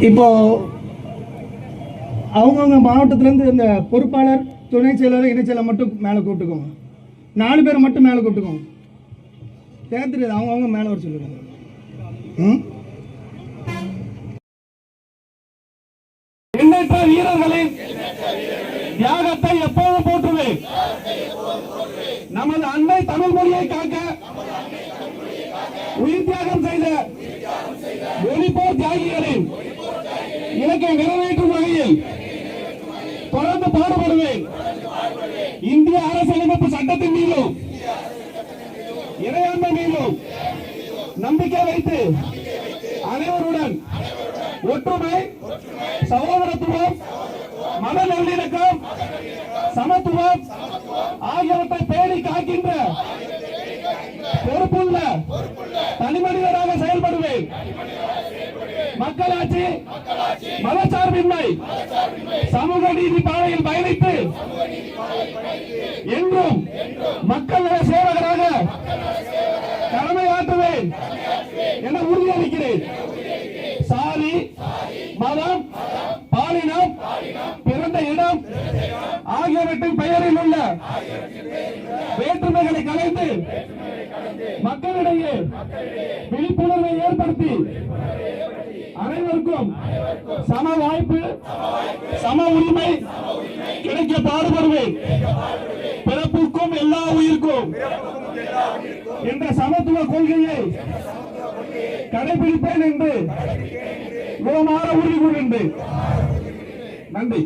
இப்போ அவங்கவுங்க மாவட்டத்திலேருந்து இந்த பொறுப்பாளர் துணை செயலாளர் இணைச் செயலர் மட்டும் மேலே கூப்பிட்டுக்கோங்க. நாலு பேரை மட்டும் மேலே கூப்பிட்டுக்கோங்க. தேர்தல் அவங்கவுங்க மேலே வர சொல்லுங்க ம்? எண்ணற்ற வீரர்களின் தியாகத்தை எப்போதும் போற்றுவேன் நமது அன்னை தமிழ் மொழியை காக்க உயிர் தியாகம் செய்த வெளிப்போர் தியாகிகளின் இலக்கை நிறைவேற்றும் வகையில் தொடர்ந்து பாடுபடுவேன். இந்திய அரசியலமைப்பு சட்டத்தின் மீதும் இறையாண்மை மீதும் நம்பிக்கை வைத்து அனைவருடன் ஒற்றுமை சகோதரத்துவம் மத நல்லிணக்கம் சமத்துவம் ஆகியவற்றை பேணி காக்கின்ற பொறுப்புள்ள தனிமனிதராக செயல்படுவேன். மக்களாட்சி மதச்சார்பின்மை சமூக நீதி பாதையில் பயணித்து என்றும் மக்கள் நல சேவகராக கடமையாற்றுவேன் என உறுதியளிக்கிறேன். சாதி மதம் பாலினம் பிறந்த இடம் ஆகியவற்றின் பெயரில் உள்ள வேற்றுமைகளை கலைந்து மக்களிடையே விழிப்புணர்வை ஏற்படுத்தி அனைவருக்கும் சம வாய்ப்பு சம உரிமை கிடைக்க பாடுபடுவேன். பிறப்புக்கும் எல்லா உயிருக்கும் என்ற சமத்துவ கொள்கையை கடைபிடிப்பேன் என்று உளமாற உறுதி கூறுகின்றேன் நன்றி.